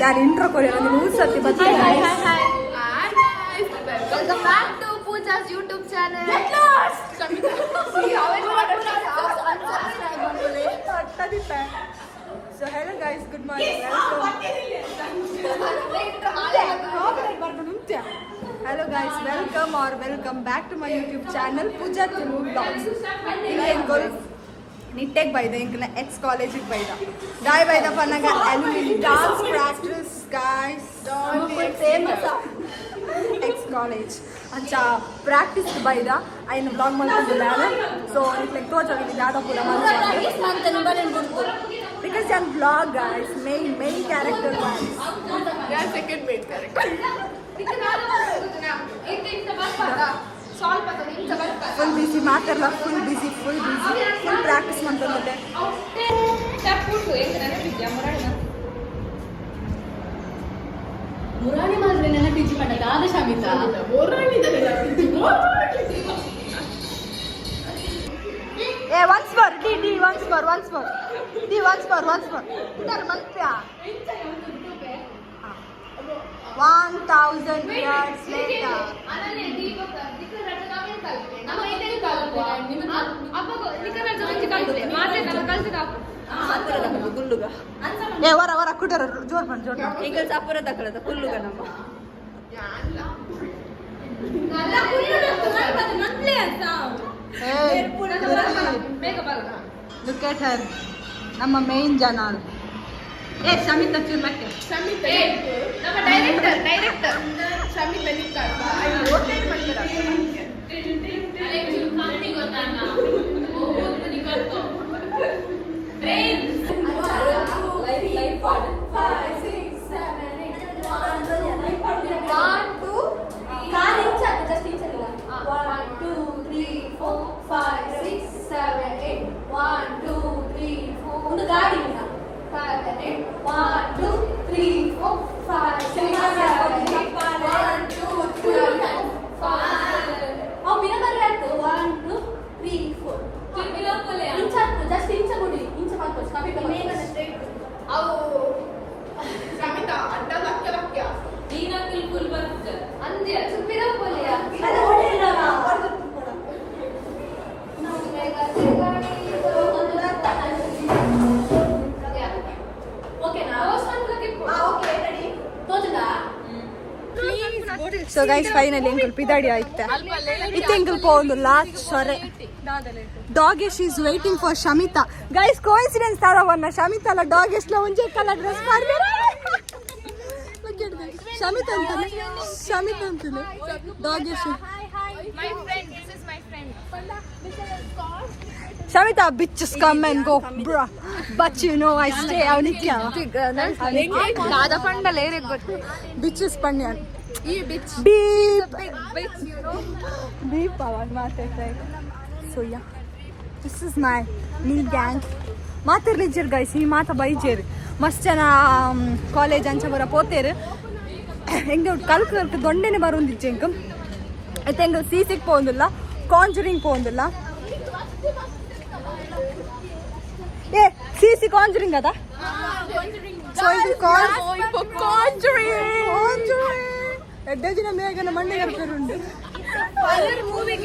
ಯಾರು ಇಂಟ್ರೋ ಕೊಡಿ ಒಂದು ನೂರು ಸರ್ತಿ ಬರ್ತೀನಿ Welcome back to Pooja's YouTube channel. So hello guys good morning hello guys welcome or welcome back to my YouTube channel Pooja Thiru blogs ಇಂಗೆ ನಿಟ್ಟೆಗೆ ಬೈದ ಇಂಕನ ಎಕ್ಸ್ ಕಾಲೇಜಿಗೆ ಬೈದ ದಾಯ್ ಬೈದ ಪನ್ನಗ dance practice guys famous X college ಅಂಚ practice ಬೈದ ಐನ ಬ್ಲಾಗ್ ಮಾಡ್ತಿದ್ದಿಲ್ಲ ಸೊ ಲೈಕ್ ತೋಚೋಗಿ ಯಾವ್ದೋ ಪೂರ ಬಿಕಾಸ್ ಯಾನ್ vlog guys main main character guys full busy ಮಾತಾಡಲ್ಲ full busy full busy full practice ಮಾಡ್ಕೊಂಡೆ ಮುರಾಣಿ ಮಾತ್ರ ನನ್ನ ಟೀಚಿ ಪಟ್ಟದ ಆದ ಶಾಮಿತ ಏ ಒನ್ಸ್ ಮೋರ್ ಡಿ ಡಿ ಒನ್ಸ್ ಮೋರ್ ಒನ್ಸ್ ಮೋರ್ ಡಿ ಒನ್ಸ್ ಮೋರ್ ಒನ್ಸ್ ಮೋರ್ ಇದ್ದಾರೆ ಮಲ್ಪ್ಯ ಒನ್ ತೌಸಂಡ್ ಇಯರ್ಸ್ ಲೇಟರ್ ಗುಲ್ಲುಗ ಏ ವರ ವರ ಕುಟರ ಜೋರ್ ಬಂದ್ ಜೋರ್ ಈಗ ಸಾಪುರ ತಗೊಳ್ಳದ ಕುಲ್ಲುಗ ನಮ್ಮ. ಲುಕ್ ಎಟ್ ಹರ್ ನಮ್ಮ ಮೇನ್ ಜನ ಏ ಶಮಿತ ಚುರ್ಲಕ್ಕೆ ನಮ್ಮ ಡೈರೆಕ್ಟರ್ ಡೈರೆಕ್ಟರ್ ಶಮಿತ ಒಂದು ಸೊ ಗೈಸ್ ಫೈನಲಿ ಎಂಕಲ್ ಪಿದಾಡಿ ಆಯ್ತಾ. ಇತ್ತೆ ಎಂಕಲ್ ಪೋಂದು last ಸೊರೆ. Dagesh is waiting for Shamita guys coincidence ತರವನ್ನ. Shamita ಅಲ್ಲ ಡಾಗೆಶ್ ಲ ಒಂಜೆ ಕಲರ್ ಡ್ರೆಸ್ ಮಾಡ್ಬೇಡ. ಶಮಿತಾ ಅಂತಾನೆ? ಶಮಿತಾ ಅಂತಾನೆ? My friend Shamita bitches come and go bro but you know I stay ಅವನಿಕ್ಕೆ ದಾದ ಪಂಡಲೇ ಗೊತ್ತು bitches ಪಣ್ಯ. ಈ bitch. Beep. big bitch, you know. Beep, ಅವಾಗ ಮಾತಾಡ್ತಾರೆ so yeah this is my ನೀ ಗ್ಯಾಂಗ್ ಮಾತಾಡ್ಲಿ ನಿಜರ್ ಗೈಸ್ ಈ ಮಾತ ಬೈಜೇರ್ ಮಸ್ತ್ ಜನ um, ಕಾಲೇಜ್ ಅಂಚ ಬರ ಪೋತೇರು. ಹೆಂಗೆ ಕಲ್ಕ್ ಕಲ್ಕ್ ದೊಂಡೆನೆ ಬರೋಂದಿಜ್ಜೆ ಹೆಂಗೆ ಐತೆ ಹೆಂಗೆ ಸೀಸಿಗೆ ಪೋಂದಿಲ್ಲ ಕಾಂಜರಿಂಗ್ ಪೋಂದಿಲ್ಲ. ಏ ಸಿಸಿ ಕಾಂಜರಿಂಗ್ ಅದ? Ah, ಕಾಂಜರಿಂಗ್ ಕಾಂಜರಿಂಗ್ ಎಡ್ಡೆಜಿನ ಮೇಘನ ಮೇಘನ ಬಂದಿದೆ. Movie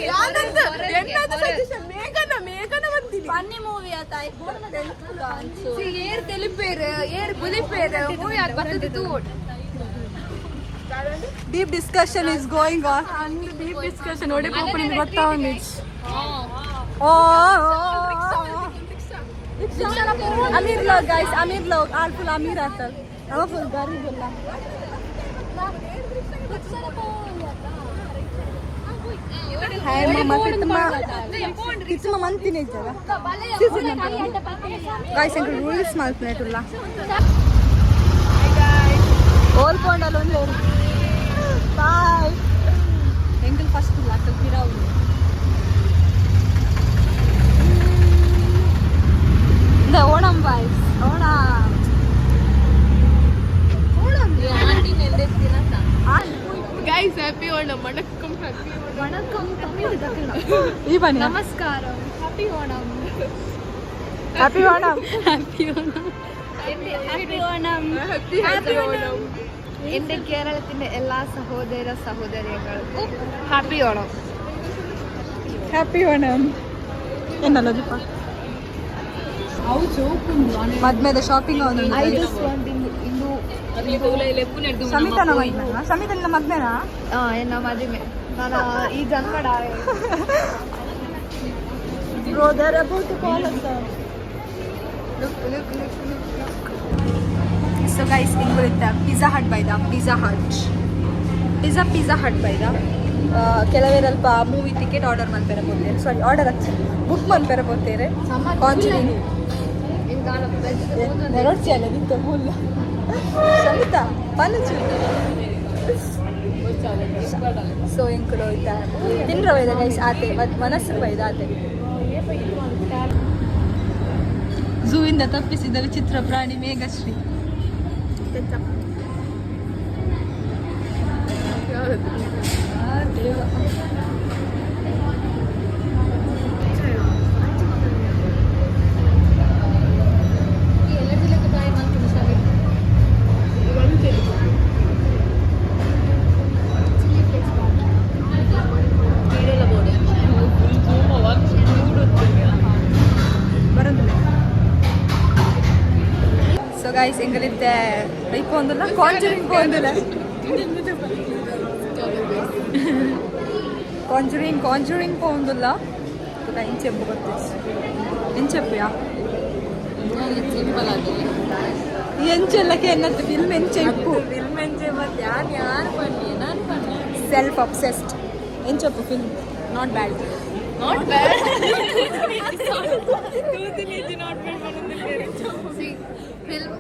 deep discussion is going deep discussion ನೋಡಿ ಪಾಪನಿಂದ ಬರ್ತಾ ಉಂಟು ಓ Amir Lok guys Amir Lok all full Amir ಆತಲ್. ಅವ ಫುಲ್ ಹಾಯ್ ಮಮ್ಮ ಕಿತ್ತಮ್ಮ ಕಿತ್ತಮ್ಮ ಇದ್ದಾರ. ಗಾಯ್ಸ್ ಎಂಕ ರೂಲ್ಸ್ ಮಾಡ್ತಿನೇಟುಲ್ಲ ಓಲ್ಕೊಂಡಲ್ಲ ಒಂದು ಬಾಯ್ ಎಂಕಲ್ ಫಸ್ಟ್ ಇಲ್ಲ ಅಕ್ಕಲ್ ಈ ಬನ್ನಿ ನಮಸ್ಕಾರ happy Onam happy Onam happy Onam happy Onam happy Onam എൻ്റെ കേരളത്തിൻ്റെ എല്ലാ സഹോദര സഹോദരികൾക്കും ഹാപ്പി ഓണം ಹ್ಯಾಪಿ ಓಣಂ ಏನಲ್ಲ ದೀಪ ಮದ್ಮೆದ ಶಾಪಿಂಗ್ ಐ ಜಸ್ಟ್ ವಾಂಟ್ ಇಂದು ಇಂದು ಸಮಿತನ ಮದ್ಮೆನಾ ಸಮಿತನ ಮದ್ಮೆನಾ ಆ, ಎನ್ನ ಮದುವೆ ನಾನು ಈ ಜನ್ಮಡ Bro, they're about to call us. So guys, ಇಂಗುಳಿತ ಪಿಜ್ಜಾ ಹಟ್ ಬೈದ? Pizza Hut pizza Pizza Hut ಬೈದ? ಕೆಲವೇ ಅಲ್ಪ ಮೂವಿ ಟಿಕೆಟ್ ಆರ್ಡರ್ ಮಾಡ್ತಾರೆ ಬೋತೇರೆ ಸಾರಿ ಆರ್ಡರ್ ಹಚ್ಚಿ ಬುಕ್ ಮಾಡ್ತಾರೆ ಬೋತೇರೆ ಕಾಂಜರಿಂಗ್ ನೆರೊಡ್ಸಿ ಅಲ್ಲ ನಿಂತ ಮುಲ್ಲ ಸಮಿತ ಪನಚು ಸೊ ಎಂಕುಲು ಹೋಯ್ತಾ? ತಿನ್ರ ಬೈದ ಗೈಸ್ ಆತೆ ಮತ್ತು ಮನಸ್ಸು ಬೈದ ಆತೆ. ಝೂ ಇಂದ ತಪ್ಪಿಸಿದ ವಿಚಿತ್ರ ಪ್ರಾಣಿ ಮೇಘಶ್ರೀ. ಆ ದೇವ. ಸೊ ಗೈಸ್ ಎಂಗಲಿದ್ದೆ ಬೈಕ್ ಒಂದಿಲ್ಲ ಕಾಂಜರಿಂಗ್ ಒಂದಿಲ್ಲ ಕಾಂಜರಿಂಗ್ ಕಾಂಜರಿಂಗ್ ಒಂದಿಲ್ಲ ಇಂಚೆಪ್ಪು ಗೊತ್ತಿತ್ತು ಎಂಚೆಪ್ಪಯಾ ಎಂಚೆಲ್ಲಕ್ಕೆ ಎನ್ನತ್ತು ಫಿಲ್ಮ್ ಎಂಚೆಪ್ಪು ಫಿಲ್ಮ್ ಎಂಚೆ ಮತ್ತೆ ಯಾರು ಯಾರು ಬನ್ನಿ ನಾನು ಬನ್ನಿ self obsessed ಎಂಚೆಪ್ಪು film not bad not bad film movie ಖರಾಬ್ ನಿಂತಿನ ಅವು ಮೇಘನ ಪ್ರಾಬ್ಲಮ್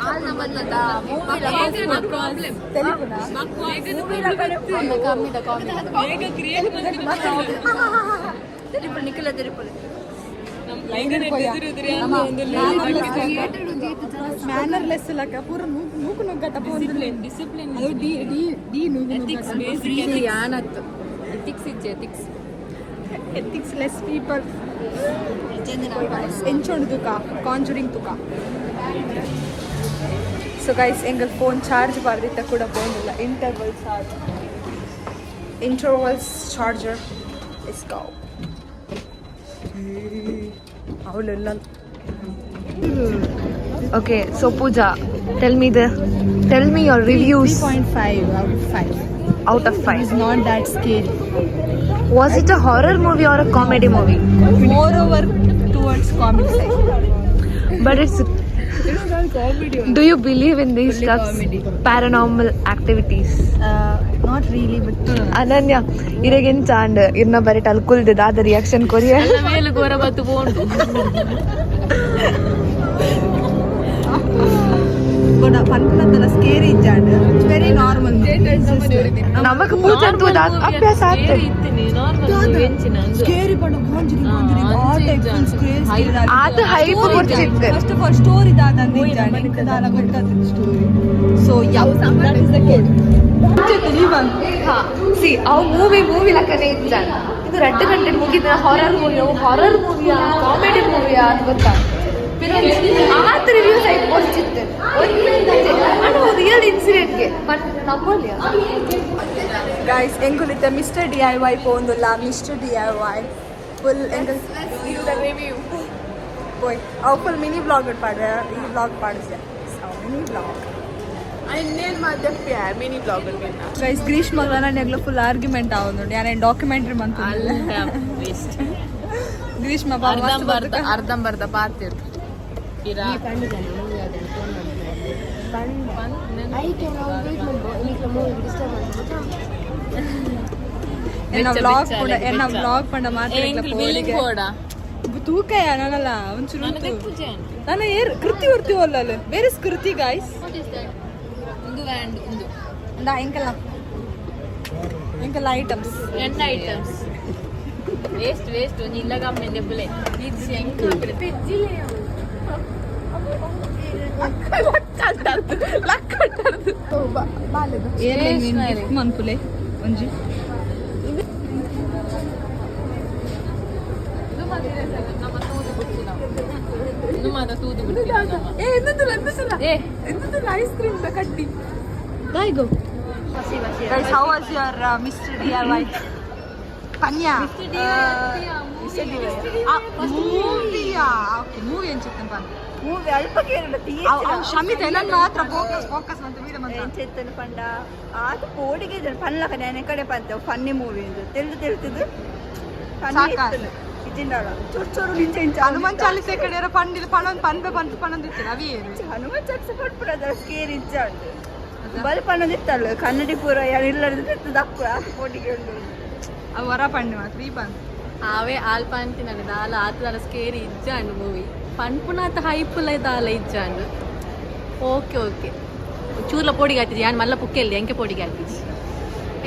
ಆಲ್ ನಮ್ಮನ್ನದ ಮೂವಿ ನಿಖಿಲ ತಿರುಪುಳ ಮ್ಯಾನರ್ಲೆಸ್ ಲಕ್ಕ. ಪೂರ ನೂಕು ನೂಕು ನುಗ್ಗಟ ಡಿಸಿಪ್ಲಿನ್ ಡಿ ಡಿ ಯಾನತ್ತು ಎಥಿಕ್ಸ್ ಇಜ್ಜೆ ಎಥಿಕ್ಸ್ ಎಥಿಕ್ಸ್ ಲೆಸ್ ಪೀಪಲ್ ಎಂಚೊಂಡು ತುಕ ಕಾಂಜುರಿಂಗ್ ತುಕ ಸೊ ಗೈಸ್ ಎಂಗಲ್ ಫೋನ್ ಚಾರ್ಜ್ ಬರ್ದಿತ್ತ ಕೂಡ ಬಂದಿಲ್ಲ interval charge intervals charger is go ಅವಳೆಲ್ಲ okay so Pooja tell me the tell me your reviews 3.5 out of 5 out of five. It's not that scary. Was it a horror movie or a comedy movie? Moreover, towards comedy side. But it's. Do you believe in these stuff? Paranormal activities. Uh, not really, but ಅನನ್ಯ ಇರಗಿನ್ ಚಾಂಡ್ ಇರ್ನ ಬರೀ ಟಲ್ಕುಲ್ದ ದಾದ reaction ಕೊರಿಯ ಮೇಲೆ ಗೋರ ಬತ್ತು ಬೋಂಡು but ಪನ್ಪುನತ್ತಲ scary ಇಜ್ಜಾಂಡ್ it's very normal ನಮಕ್ ಪೂಜೆ scary ಪಂಡ ಕಾಂಜರಿಂಗ್ ಕಾಂಜರಿಂಗ್ ಆ ಟೈಪ್ ಫುಲ್ ಸ್ಕೇರಿ ಕೊಡ್ತಿತ್ತು. ಫಸ್ಟ್ ಆಫ್ ಆಲ್ ಸ್ಟೋರಿ ದಾದ ಗೊತ್ತಾದ ಸ್ಟೋರಿ ಸೊ ಯಾವ ದಟ್ ಇಸ್ ದ ಕೇಡ್ ಸಿ ಅವ್ ಮೂವಿ ಮೂವಿ ಲಕ್ಕನೆ ಇದ್ದ ಇದು ರೆಡ್ ಗಂಟೆ ಮುಗಿದ ಹಾರರ್ ಮೂವಿ ಹಾರರ್ ಮೂವಿಯಾ ಕಾಮಿಡಿ ಮೂವಿಯಾ ಅಂತ ಗೊತ್ತಾ? ಆತ ರಿವ್ಯೂಸ್ ಆಯ್ತು ಕೊಡ್ತಿತ್ತು ರಿಯಲ್ ಇನ್ಸಿಡೆಂಟ್ಗೆ ಬಟ್ ನಂಬೋಲಿ ഗൈസ് എങ്കുളിത്തെ മിസ്റ്റർ ഡി ഐ വൈ പോകുന്നില്ല mister D I Y full പോയി ಅವ್ರು ಫುಲ್ ಮಿನಿ ಬ್ಲಾಗ್ ಪಾಡ್ರೆ ಈ ಬ್ಲಾಗ್ ಪಾಡಿಸಿದೆ. ಮಿನಿ ಬ್ಲಾಗ್ ಇನ್ನೇನು ಮತ್ತೆ ಮಿನಿ ಬ್ಲಾಗ್ ಗೈಸ್ ಗ್ರೀಶ್ ಮಗಳ ನಾನು ಫುಲ್ ಆರ್ಗ್ಯುಮೆಂಟ್ ಆಗೋದು ಯಾರೇನು ಡಾಕ್ಯುಮೆಂಟರಿ ಮಂತ್ ಗ್ರೀಷ್ಮ ಅರ್ಧಂಬರ್ಧ ಅರ್ಧಂಬರ್ಧ ಪಾರ್ತಿರ್ತು ಬಂದು ಬಂದು ಐ ಕ್ಯಾನ್ ಆಲ್ವೇಸ್ ಡಿಸ್ಟರ್ಬ್ ಮಾಡ್ಬಿಟ್ಟು ಎನ್ನ ಬೆಚ್ಚ. vlog ಪಂಡ ಮಾತ್ರ ಬಿಲ್ಲಿಂಗ್ ಕೋಡ ತೂಕಯ ನನಲ್ಲ ಒಂಚೂರು ನನಗೆ ಉಂಟು. ಪೂಜೆ ನಾನು ಏರ್ ಕೃತಿ ಹೊರ್ತಿ ಅಲ್ಲ ಬೇರೆ ಕೃತಿ ಗಾಯ್ಸ್ ಒಂದು ವ್ಯಾಂಡ್ ಒಂದು ಇಂದ ಎಂಕಲ್ಲ ಎಂಕಲ್ಲ ಐಟಮ್ಸ್ ಎಣ್ಣೆ ಐಟಮ್ಸ್ ವೇಸ್ಟ್ ವೇಸ್ಟ್ ಒಂದು ಇಲ್ಲ ಗಮ್ಮೆ ದೆಬ್ಬಲೆ ಇದು ಹೆಂಗ್ ಮನ್ಪುಲೆ ಒಂಜಿ ಐಸ್ ಕ್ರೀಮ್ ಕಟ್ಟಿ bye go Guys, how was your uh, Mr. DIY? Panya. Mr. DIY. Uh, Mr. Uh, ah, movie. Yeah. Okay, movie and chicken. Movie ಅಲ್ಪ ಶಮಿತ ನನ್ನ ಮಾತ್ರ ಫೋಕಸ್ ಫೋಕಸ್ ಅಂತ ವೀರ ಚೇತನ್ ಪಂಡ? ಆತ ಪೋಡಿಗೆ ಪನ್ಲಕ ನೆನೆ ಕಡೆ ಪಂತ ಫನ್ನಿ ಮೂವಿ ಅಂತ ತಿಳಿದು ತಿಳಿದು ಫನ್ನಿ ಇದ್ದಿಂದಾಳ ಚೂರು ಚೂರು ನಿಂಚ ಇಂಚ ಹನುಮಾನ್ ಚಾಲಿಸೆ ಕಡೆ ಪಂಡಿಲ್ ಪಣೊಂದು ಪನ್ಬೆ ಬಂತು ಪಣೊಂದು ಇತ್ತಿಲ್ಲ ಅವಿ ಏನು? ಹನುಮಾನ್ ಚಾಲಿಸ ಕೊಟ್ಬಿಡದ ಸ್ಕೇರ್ ಇಂಚ ಉಂಟು ಬಲ್ ಪನ್ನೊಂದು ಇತ್ತಲ್ಲ. ಕನ್ನಡಿ ಪೂರ ಇಲ್ಲದ ಉಂಟು ಅವು ವರ ಪಂಡಿ ಮಾತ್ರ ಈ ನನಗೆ ದಾಲ ಸ್ಕೇರಿ ಇಜ್ಜಾಂಡು ಮೂವಿ ದಾಲ ಇಜ್ಜಾಂಡು ಓಕೆ ಓಕೆ ಚೂರ್ಲ ಪೋಡಿಗೆ ಆಯ್ತಿದ್ದಿ ಯಾನ್ ಮಲ್ಲ ಪುಕ್ಕೆಲ್ಲಿ ಎಂಕೆ ಪೋಡಿಗೆ ಆಯ್ತಿದ್ದಿ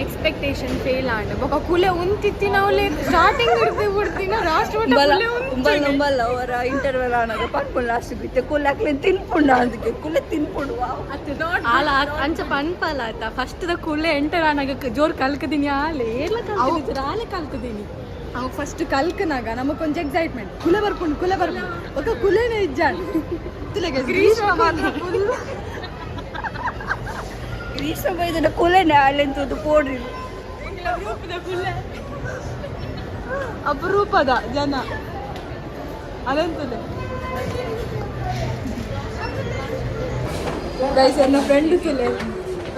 ಎಕ್ಸ್ಪೆಕ್ಟೇಷನ್ ಫೇಲ್ ಆಂಡ್ ಬೊಕ ಕುಲೆ ಉಂತಿತ್ತಿ ನಾವು ಸ್ಟಾರ್ಟಿಂಗ್ ಹಿಡ್ದು ಬಿಡ್ತಿನ ಲಾಸ್ಟ್ ಬಲ್ಲ ಉಂಬಲ್ಲ ಉಂಬಲ್ಲ ಅವರ ಇಂಟರ್ವೆಲ್ ಆನಾಗ ಪನ್ಪುಂಡು ಲಾಸ್ಟ್ ಬಿತ್ತೆ. ಕುಲ್ಲಾಕ್ಲೆ ತಿನ್ಪುಂಡ ಅದಕ್ಕೆ ಕುಲೆ ತಿನ್ಪುಂಡು ವಾವ್. ಆಲ ಆ- ಅಂಚ ಪನ್ಪಲ ಆತ. ಫಸ್ಟ್ ದ ಕುಲೆ ಎಂಟರ್ ಆನಾಗ ಜೋರ್ ಕಲ್ಕದಿನಿ ಆಲೆ. ಏರ್ಲ ಕಲ್ಕದಿನಿ ಆಲೆ ಕಲ್ಕದಿನಿ. ಅವು ಫಸ್ಟ್ ಕಲ್ಕನಾಗ ನಮಗೊಂದು ಎಕ್ಸೈಟ್ಮೆಂಟ್ ಕುಲೆ ಬರ್ಪುಂಡು ಕುಲೆ ಬರ್ಪುಂಡು ಕುಲೇನೆ ಇಜ್ಜಾಡ್. ಇಜ್ಜಾನ್ ಗ್ರೀಷ್ಮ ಮಾತ್ರ full ಗ್ರೀಷ್ಮ ಬೈದನ ಕುಲೆನೆ ಅಲ್ಲೆಂತದ್ದು ಪೋಡ್ರಿ. ಅಪರೂಪದ ಜನ. ಅಲ್ಲಂತದೆ ಗೈಸ್ ಎನ್ನ ಫ್ರೆಂಡ್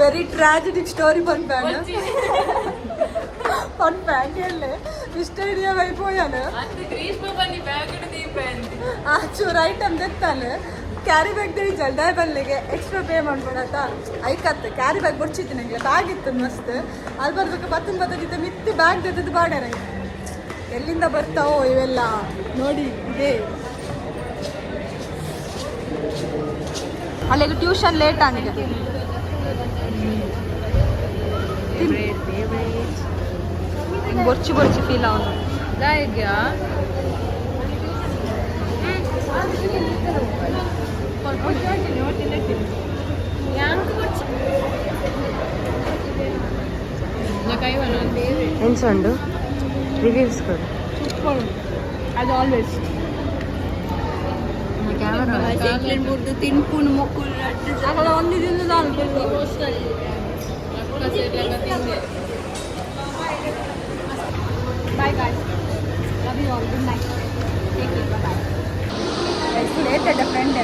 ವೆರಿ ಟ್ರಾಜಿಕ್ ಸ್ಟೋರಿ ಅವ್ನ ಬ್ಯಾಗ್ ಹೇಳಲೆ ಇಷ್ಟ ಹಿಡಿಯ ವೈಪೋಯಾನ ಆಚು ರೈಟ್ ಅಂದಿರ್ತಾನೆ ಕ್ಯಾರಿ ಬ್ಯಾಗ್ ತಿಳಿ ಜಲ್ದಾಯ ಬಲ್ಲಿಗೆ ಎಕ್ಸ್ಟ್ರಾ ಪೇ ಮಾಡ್ಬಿಡತ್ತ ಐಕತ್ತೆ ಕ್ಯಾರಿ ಬ್ಯಾಗ್ ಬಡ್ಸಿತ್ತು ನನಗೆ ಬ್ಯಾಗ್ ಇತ್ತು ಮಸ್ತ್ ಅಲ್ಲಿ ಬರ್ಬೇಕು ಬತ್ತನ್ ಬತ್ತಿದ್ದೆ ಮಿತ್ತಿ ಬ್ಯಾಗ್ ತೆಗೆದು ಬಾಡ ನಂಗೆ ಎಲ್ಲಿಂದ ಬರ್ತಾವೋ ಇವೆಲ್ಲ ನೋಡಿ ಇದೇ ಅಲ್ಲಿಗೆ ಟ್ಯೂಷನ್ ಲೇಟ್ ಆಗಿದೆ బొచ్చి బొచ్చి ఫీల్ అవును. ఎంచండు రివ్యూస్ కూడా చూసుకోండి అది ఆల్వేస్ కెమెరా తినుకుని మొక్కులు అక్కడ అన్ని తిందు దానికి ಬೊರ್ಚಿ ಬೊರ್ಚಿ ಫೀಲ್ ಅವನು ಎನ್ಸೊಂಡು ರಿವ್ಯೂಸ್ ಕೊಡು ಅದು ಆಲ್ವೇಸ್ ಮುರ್ದು ತಿನ್ಪುಂಡು ಮೊಕ್ಕುಲು ಆಗಲ್ಲ ಒಂದು ದಿನದ bye bye love you all good night take care bye ಲೇಟೆಡ್ friend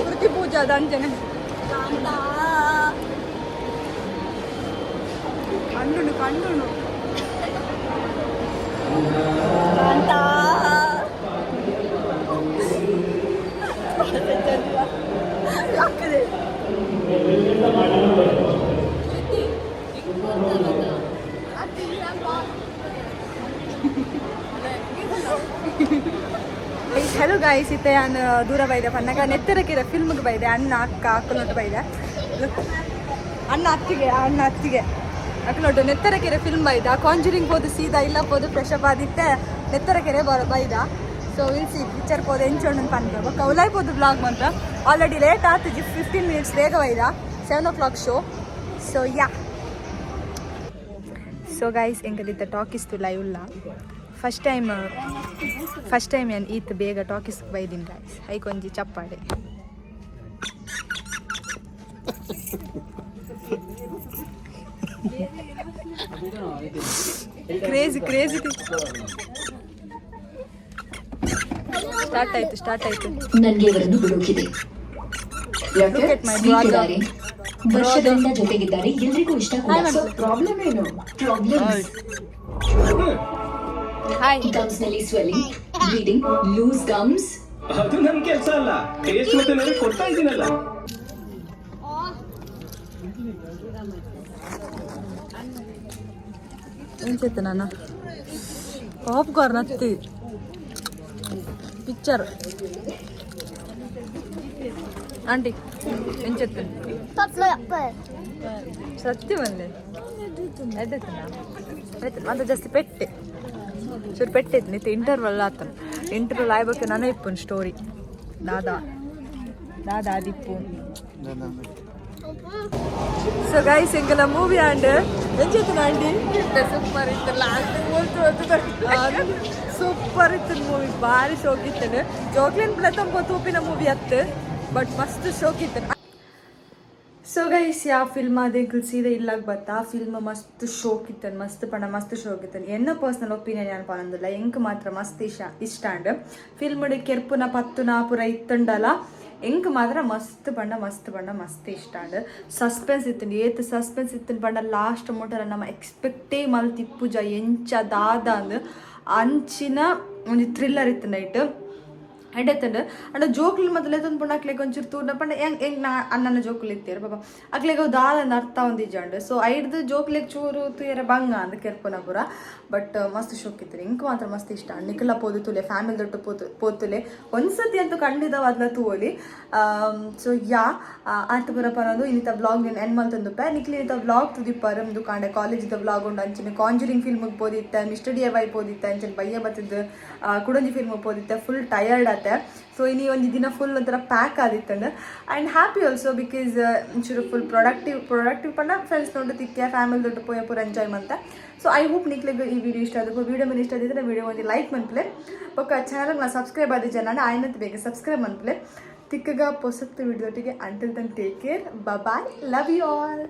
Kriti ಪೂಜಾ ದಂಜನೆ ಕಂಡುನು ಕಂಡುನು ಅಂತ ಯಾಕದೆ ಹಲೋ ಗಾಯ್ಸ್ ಇತ್ತೆ ನಾನು ದೂರ ಬೈದೆ ಪನ್ನಗ ನೆತ್ತರಕ್ಕಿರ ಫಿಲ್ಮ್ಗೆ ಬೈದೆ ಅಣ್ಣ ಅಕ್ಕ ಅಕ್ಕನೊಟ್ಟು ಬೈದೆ ಅಣ್ಣ ಅತ್ತಿಗೆ ಅಣ್ಣ ಅತ್ತಿಗೆ ಅಕ್ಕನೊಟ್ಟು ನೆತ್ತರಕೆರೆ ಫಿಲ್ಮ್ ಬೈದ ಕಾಂಜುರಿಂಗ್ ಹೋದು ಸೀದಾ, ಇಲ್ಲ ಹೋದು ಫ್ರೆಶ್ ಆದಿತ್ತೆ ನೆತ್ತರಕೆರೆ ಬರ ಬೈದ ಸೊ ಇಲ್ಸಿ ಪಿಕ್ಚರ್ ಹೋದ ಎಂಚೋಣ ಪಂದ್ರ ಬೊಕ್ಕ ಉಲಾಯ್ ಹೋದು ಬ್ಲಾಗ್ ಮಾತ್ರ. ಆಲ್ರೆಡಿ ಲೇಟ್ ಆತು ಫಿಫ್ಟೀನ್ ಮಿನಿಟ್ಸ್ ಬೇಗ ಬೈದ seven o'clock show so yeah so guys talkies ಟಾಕಿಸ್ತು live ಉಲ್ಲ. ಫಸ್ಟ್ ಟೈಮ್ ಫಸ್ಟ್ ಟೈಮ್ ಏನು ಈತ್ ಬೇಗ ಟಾಕಿಸ್ ಬೈದಿನಿ ಗೈಸ್ ಐಕೊಂಜಿ ಚಪ್ಪಾಳೆ. ಕ್ರೇಜಿ ಕ್ರೇಜಿ ಸ್ಟಾರ್ಟ್ ಆಯ್ತು ಸ್ಟಾರ್ಟ್ ಆಯ್ತು. ನನಗೆ ಇವರನ್ನು. ಇದ್ದಾರೆ. ವರ್ಷದಿಂದ ಜೊತೆಗಿದ್ದಾರೆ. ಎಲ್ರಿಗೂ ಇಷ್ಟ ಕೂಡ. ಸೊ ಪ್ರಾಬ್ಲಮ್ ಏನು? ಪ್ರಾಬ್ಲಮ್ ಹಾಯ್ ಗಮ್ಸ್ನಲ್ಲಿ ಸ್ವೆಲ್ಲಿಂಗ್ ಬ್ಲೀಡಿಂಗ್ ಲೂಸ್ ಗಮ್ಸ್ ಅದು ನನ್ ಕೆಲಸ ಅಲ್ಲ. ಟೇಸ್ಟ್ ಮತ್ತೆ ನನಗೆ ಕೊಡ್ತಾ ಇದ್ದೀನಲ್ಲ. ಎಂಚೈತೆ ನಾನು ಪಾಪ್ಕಾರ್ನ್ ಹತ್ತಿ ಪಿಕ್ಚರ್ ಆಂಟಿ ಎಂಚೈತೆ ಸತ್ಯ ಬಂದೆ ಮತ್ತೆ ಜಾಸ್ತಿ ಪೆಟ್ಟೆ ಚೂರು ಪೆಟ್ಟೈತೆ ನಿತ್ಯ ಇಂಟರ್ವಲ್ ಆತನ ಇಂಟರ್ವಲ್ ಆಯ್ಬೇಕು ನಾನು ಇಪ್ಪುನ್ ಸ್ಟೋರಿ ದಾದಾ ದಾದಾ ದಿಪ್ಪು ಸೊ ಗೈಸ್ ಎಂಕಲ ಮೂವಿ ಆಂಡ್ ಎಂಜಾಯ್ತು ಆಂಟಿ ಸೂಪರ್ ಇತ್ತಲ್ಲ ಸೂಪರ್ ಇತ್ತು ಮೂವಿ ಭಾರಿ ಶೋಕ್ ಇತ್ತು ಜೋಕ್ಲಿನ್ ಪ್ರಥಮ ತೂಪಿನ ಮೂವಿ ಅತ್ತು ಬಟ್ ಮಸ್ತ್ ಶೋಕ್ ಇತ್ತು ಸೊ ಗೈಸ್ ಯಾವ ಫಿಲ್ಮ್ ಅದೇ ಸೀದಾ ಇಲ್ಲಾಗ ಬತ್ತಾ ಫಿಲ್ಮ್ ಮಸ್ತ್ ಶೋಕ್ ಇತ್ತನ್ ಮಸ್ತ್ ಪಣ ಮಸ್ತ್ ಶೋಕ್ ಇತ್ತನ್ ಎನ್ನ ಪರ್ಸನಲ್ ಒಪಿನಿಯನ್ ಏನಪ್ಪ ಅನ್ನೋದಿಲ್ಲ ಎಂಕ್ ಮಾತ್ರ ಮಸ್ತ್ ಇಷ್ಟ ಇಷ್ಟ ಅಂಡ್. ಫಿಲ್ಮ್ ಕೆರ್ಪುನ ಪತ್ತುನ ಪುರ ಇತ್ತಂಡಲ್ಲ ಎಂಕ್ ಮಾತ್ರ ಮಸ್ತ್ ಪಂಡ ಮಸ್ತ್ ಪಂಡ ಮಸ್ತ್ ಇಷ್ಟ ಅಂಡ್ ಸಸ್ಪೆನ್ಸ್ ಇತ್ತು, ಏತ್ ಸಸ್ಪೆನ್ಸ್ ಇತ್ತು ಪಂಡ ಲಾಸ್ಟ್ ಮೊಟ್ಟರ ನಮ್ಮ ಎಕ್ಸ್ಪೆಕ್ಟೇ ಮಲ್ತಿಪ್ಪುಜ ಎಂಚ ದಾದ ಅಂದ್ ಅಂಚಿನ ಒಂದು ಥ್ರಿಲ್ಲರ್ ಇತ್ತು ನೈಟ್ ಎಡೆತಂಡು ಅಂಡ ಜೋಕ್ಲಿ ಮೊದಲೇ ತಂದು ಪುಣ್ಣ ಅಕ್ಲೆಗ್ ಒಂಚೂರು ತೂರ್ನ. ಪಂಡ ಹೆಂಗ್ ಹೆಂಗ್ ನಾ ಅಣ್ಣನ ಜೋಕ್ಲಿ ಇತ್ತೀರ ಬಾಬಾ ಅಕ್ಲೆಗ್ ಅವು ದಾದ ಅರ್ಥ ಒಂದಿಜಾಂಡು ಸೊ ಐಡ್ದು ಜೋಕ್ಲೆಗ್ ಚೂರು ತುಯರ ಬಂಗ ಅಂದ ಕೆರ್ಪುನ ಪುರ ಬಟ್ ಮಸ್ತ್ ಶೋಕ್ ಇತ್ತು ಇಂಕ್ ಮಾತ್ರ ಮಸ್ತ್ ಇಷ್ಟ. ನಿಖಲ ಪೋದು ತುಲೆ ಫ್ಯಾಮಿಲಿ ದೊಡ್ಡ ಪೋತು ಪೋತುಲೆ ಒಂದ್ಸತಿ ಅಂತೂ ಖಂಡಿತ ಅದ್ಲ ತೂವಲಿ ಸೊ ಯಾ ಆತ ಬರಪ್ಪ ಅನ್ನೋದು ಇನ್ನಿತ ಬ್ಲಾಗ್ ನೀನು ಎನ್ ಮಲ್ತಂದು ಪೆ. ನಿಕ್ಲಿ ಇಂಥ ಬ್ಲಾಗ್ ತುದಿಪ್ಪಾರ ಒಂದು ಕಾಂಡೆ. ಕಾಲೇಜಿದ ಬ್ಲಾಗ್ ಉಂಡು ಅಂಚಿನ. ಕಾಂಜರಿಂಗ್ ಫಿಲ್ಮ್ಗೆ ಪೋದಿತ್ತ ಮಿಸ್ಟರ್ ಡಿ ವೈ ಪೋದಿತ್ತ ಅಂಚಿನ. ಬಯ್ಯ ಬತ್ತಿದ್ದು ಕುಡಂಜಿ ಫಿಲ್ಮ್ ಪೋದಿತ್ತ. ಫುಲ್ ಟಯರ್ಡ್ ಆತೆ. ಸೊ ಇಲ್ಲಿ ಒಂದು ದಿನ ಫುಲ್ ಒಂಥರ ಪ್ಯಾಕ್ ಆದಿತ್ತಂದು ಆ್ಯಂಡ್ ಹ್ಯಾಪಿ ಆಲ್ಸೋ ಬಿಕಾಸ್ ಒಂಚೂರು ಫುಲ್ ಪ್ರೊಡಕ್ಟಿವ್ ಪ್ರೊಡಕ್ಟಿವ್ ಪಣ್ಣ ಫ್ರೆಂಡ್ಸ್ ನೋಡಿ ತಿಕ್ಕೆ ಫ್ಯಾಮಿಲಿ ದೊಡ್ಡ ಪೋಯ ಪೂರ ಎಂಜಾಯ್ ಮಂತ ಸೊ ಐ ಹೋಪ್ ನಿಕ್ಲಿಗೆ ಈ ವಿಡಿಯೋ ಇಷ್ಟ ಆದಕ್ಕೂ ವಿಡಿಯೋ ಮೇಲೆ ಇಷ್ಟ ಆದಿದ್ರೆ ವಿಡಿಯೋ ಒಂದು ಲೈಕ್ ಮನ್ಪ್ಲೆ. ಪಕ್ಕ ಚಾನಲ್ ನಾನು ಸಬ್ಸ್ಕ್ರೈಬ್ ಆದ ಜನ ಆಯ್ನಂತ ಬೇಗ ಸಬ್ಸ್ಕ್ರೈಬ್ ಮನ್ಪ್ಲೆ. ತಿಕ್ಕಗ ಪೊಸತ್ತು ವಿಡಿಯೋಟಿಗೆ until then take care bye love you all